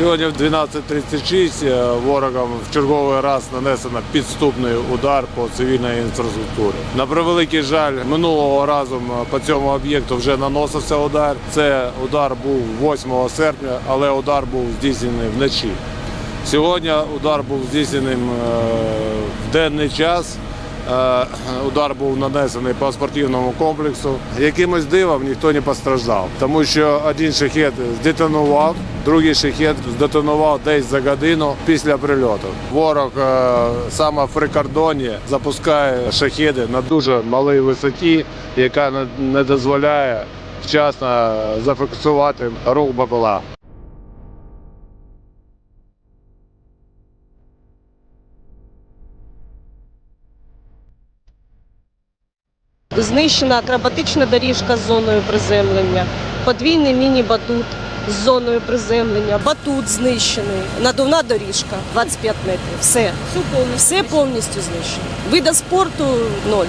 Сьогодні в 12.36 е, ворогом в черговий раз нанесено підступний удар по цивільній інфраструктурі. На превеликий жаль, минулого разу по цьому об'єкту вже наносився удар. Це удар був 8 серпня, але удар був здійснений вночі. Сьогодні удар був здійснений е, в денний час. Е, Удар був нанесений по спортивному комплексу. Якимось дивом ніхто не постраждав, тому що один шахет здетонував, другий шахет здетонував десь за годину після прильоту. Ворог е, саме в прикордоні запускає шахеди на дуже малій висоті, яка не- дозволяє вчасно зафіксувати рух БПЛА. Знищена акробатична доріжка з зоною приземлення, подвійний міні-батут з зоною приземлення, батут знищений, надувна доріжка 25 метрів. Все. Все повністю знищено. Вида спорту ноль.